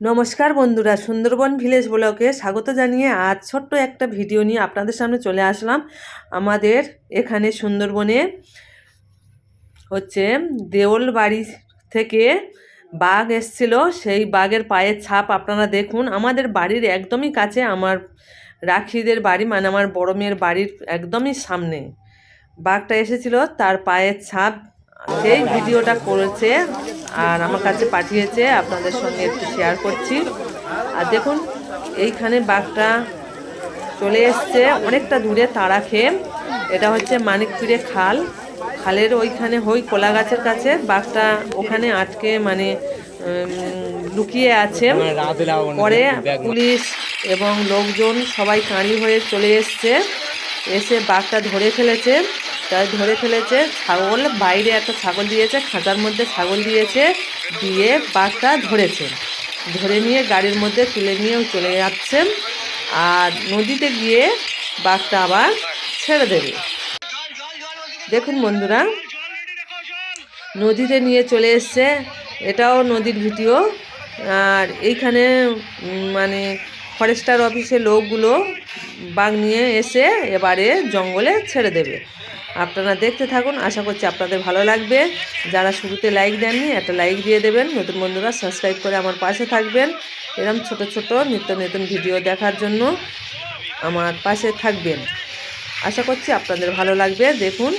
নমস্কার বন্ধুরা, সুন্দরবন ভিলেজ ব্লকে স্বাগত জানিয়ে আজ ছোট্ট একটা ভিডিও নিয়ে আপনাদের সামনে চলে আসলাম। আমাদের এখানে সুন্দরবনে হচ্ছে দেওল বাড়ি থেকে বাঘ এসছিল। সেই বাঘের পায়ের ছাপ আপনারা দেখুন। আমাদের বাড়ির একদমই কাছে, আমার রাখিদের বাড়ি মানে আমার বড় মেয়ের বাড়ির একদমই সামনে বাঘটা এসেছিল। তার পায়ের ছাপ সেই ভিডিওটা করেছে। আর আমার কাছে পাঠিয়েছে, আপনাদের সঙ্গে একটু শেয়ার করছি। আর দেখুন, এইখানে বাঘটা চলে এসছে, অনেকটা দূরে তাড়া খেয়ে। এটা হচ্ছে মানিকপুরে খাল। খালের ওইখানে হই কোলা গাছের কাছে। বাঘটা ওখানে আটকে মানে লুকিয়ে আছে। পরে পুলিশ এবং লোকজন সবাই কাঁড়ি হয়ে চলে এসছে। এসে বাঘটা ধরে ফেলেছে। তাই ধরে ফেলেছে, ছাগল, বাইরে একটা ছাগল দিয়েছে, খাঁচার মধ্যে ছাগল দিয়েছে, দিয়ে বাঘটা ধরেছে। ধরে নিয়ে গাড়ির মধ্যে তুলে নিয়েও চলে যাচ্ছে আর নদীতে গিয়ে বাঘটা আবার ছেড়ে দেবে। দেখুন বন্ধুরা, নদীতে নিয়ে চলে এসছে, এটাও নদীর ভিডিও। আর এইখানে মানে ফরেস্টার অফিসের লোকগুলো বাঘ নিয়ে এসে এবারে জঙ্গলে ছেড়ে দেবে। আপনারা দেখতে থাকুন, আশা করছি আপনাদের ভালো লাগবে। যারা শুরুতে লাইক দেননি, একটা লাইক দিয়ে দেবেন। নতুন বন্ধুরা সাবস্ক্রাইব করে আমার পাশে থাকবেন। এরকম ছোট ছোট নিত্য নতুন ভিডিও দেখার জন্য আমার পাশে থাকবেন। আশা করছি আপনাদের ভালো লাগবে, দেখুন।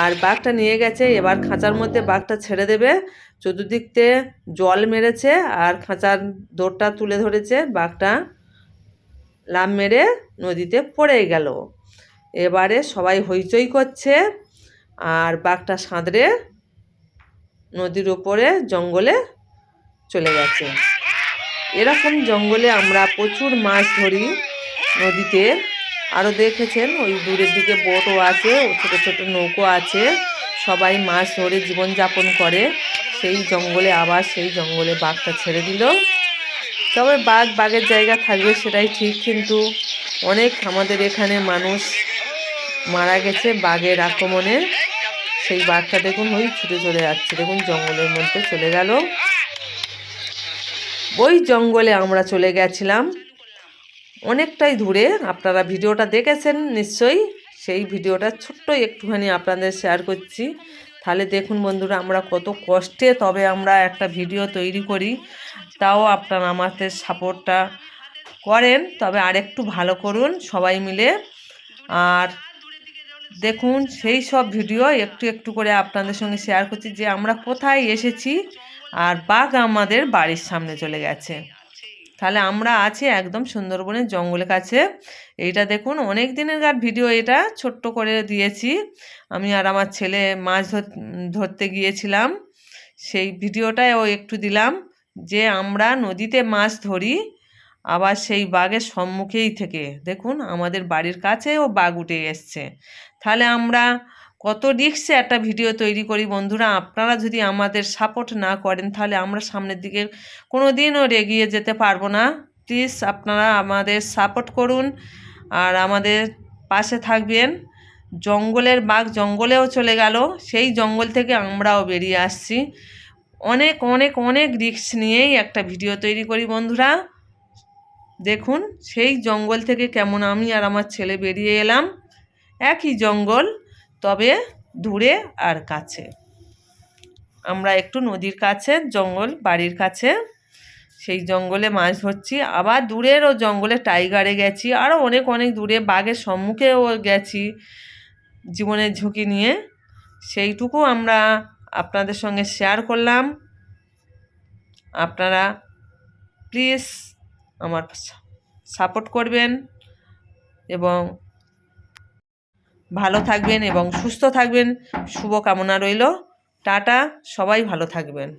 আর বাঘটা নিয়ে গেছে, এবার খাঁচার মধ্যে বাঘটা ছেড়ে দেবে। চতুর্দিকতে জল মেরেছে, আর খাঁচার দৌড়টা তুলে ধরেছে। বাঘটা লাভ মেরে নদীতে পড়ে গেল। এবারে সবাই হইচই করছে আর বাঘটা সাঁতরে নদীর ওপরে জঙ্গলে চলে গেছে। এরকম জঙ্গলে আমরা প্রচুর মাছ ধরি নদীতে। আরও দেখেছেন, ওই দূরের দিকে বোটও আছে ছোটো ছোটো নৌকো আছে। সবাই মাছ ধরে জীবনযাপন করে। সেই জঙ্গলে আবার সেই জঙ্গলে বাঘটা ছেড়ে দিল। তবে বাঘ বাঘের জায়গা থাকবে সেটাই ঠিক, কিন্তু অনেক আমাদের এখানে মানুষ মারা গেছে বাঘের আক্রমণে। সেই বাঘটা দেখুন, ওই ছুটে চলে যাচ্ছে। দেখুন, জঙ্গলের মধ্যে চলে গেল। ওই জঙ্গলে আমরা চলে গেছিলাম। অনেকটাই দূরে। আপনারা ভিডিওটা দেখেছেন নিশ্চয়ই। সেই ভিডিওটা ছোট্ট একটুখানি আপনাদের শেয়ার করছি। তাহলে দেখুন বন্ধুরা, আমরা কত কষ্টে তবে আমরা একটা ভিডিও তৈরি করি। তাও আপনারা আমাদের সাপোর্টটা করেন। তবে আরেকটু ভালো করুন সবাই মিলে। আর দেখুন, সেই সব ভিডিও একটু একটু করে আপনাদের সঙ্গে শেয়ার করছি যে আমরা কোথায় এসেছি আর বাঘ আমাদের বাড়ির সামনে চলে গেছে। তাহলে আমরা আছি একদম সুন্দরবনের জঙ্গলের কাছে। এইটা দেখুন, অনেক দিনের গার ভিডিও এটা, ছোট্ট করে দিয়েছি। আমি আর আমার ছেলে মাছ ধর- ধরতে গিয়েছিলাম। সেই ভিডিওটাও একটু দিলাম যে আমরা নদীতে মাছ ধরি, আবার সেই বাঘের সম্মুখেই থেকে। দেখুন, আমাদের বাড়ির কাছেও বাঘ উঠে এসছে। তাহলে আমরা কত রিক্সে একটা ভিডিও তৈরি করি বন্ধুরা? আপনারা যদি আমাদের সাপোর্ট না করেন, তাহলে আমরা সামনের দিকে কোনো দিনও এগিয়ে যেতে পারব না। প্লিজ আপনারা আমাদের সাপোর্ট করুন আর আমাদের পাশে থাকবেন। জঙ্গলের বাঘ জঙ্গলেও চলে গেল, সেই জঙ্গল থেকে আমরাও বেরিয়ে আসছি। অনেক অনেক অনেক রিক্স নিয়েই একটা ভিডিও তৈরি করি বন্ধুরা। দেখুন, সেই জঙ্গল থেকে কেমন আমি আর আমার ছেলে বেরিয়ে এলাম। একই জঙ্গল, তবে দূরে আর কাছে। আমরা একটু নদীর কাছে, জঙ্গল বাড়ির কাছে। সেই জঙ্গলে মাছ ধরছি। আবার দূরেরও জঙ্গলে টাইগারে গেছি। আরও অনেক অনেক দূরে। বাঘের সম্মুখেও গেছি জীবনের ঝুঁকি নিয়ে। সেইটুকু আমরা আপনাদের সঙ্গে শেয়ার করলাম। আপনারা প্লিজ আমার সাপোর্ট করবেন এবং ভালো থাকবেন এবং সুস্থ থাকবেন। শুভকামনা রইল। টাটা সবাই ভালো থাকবেন।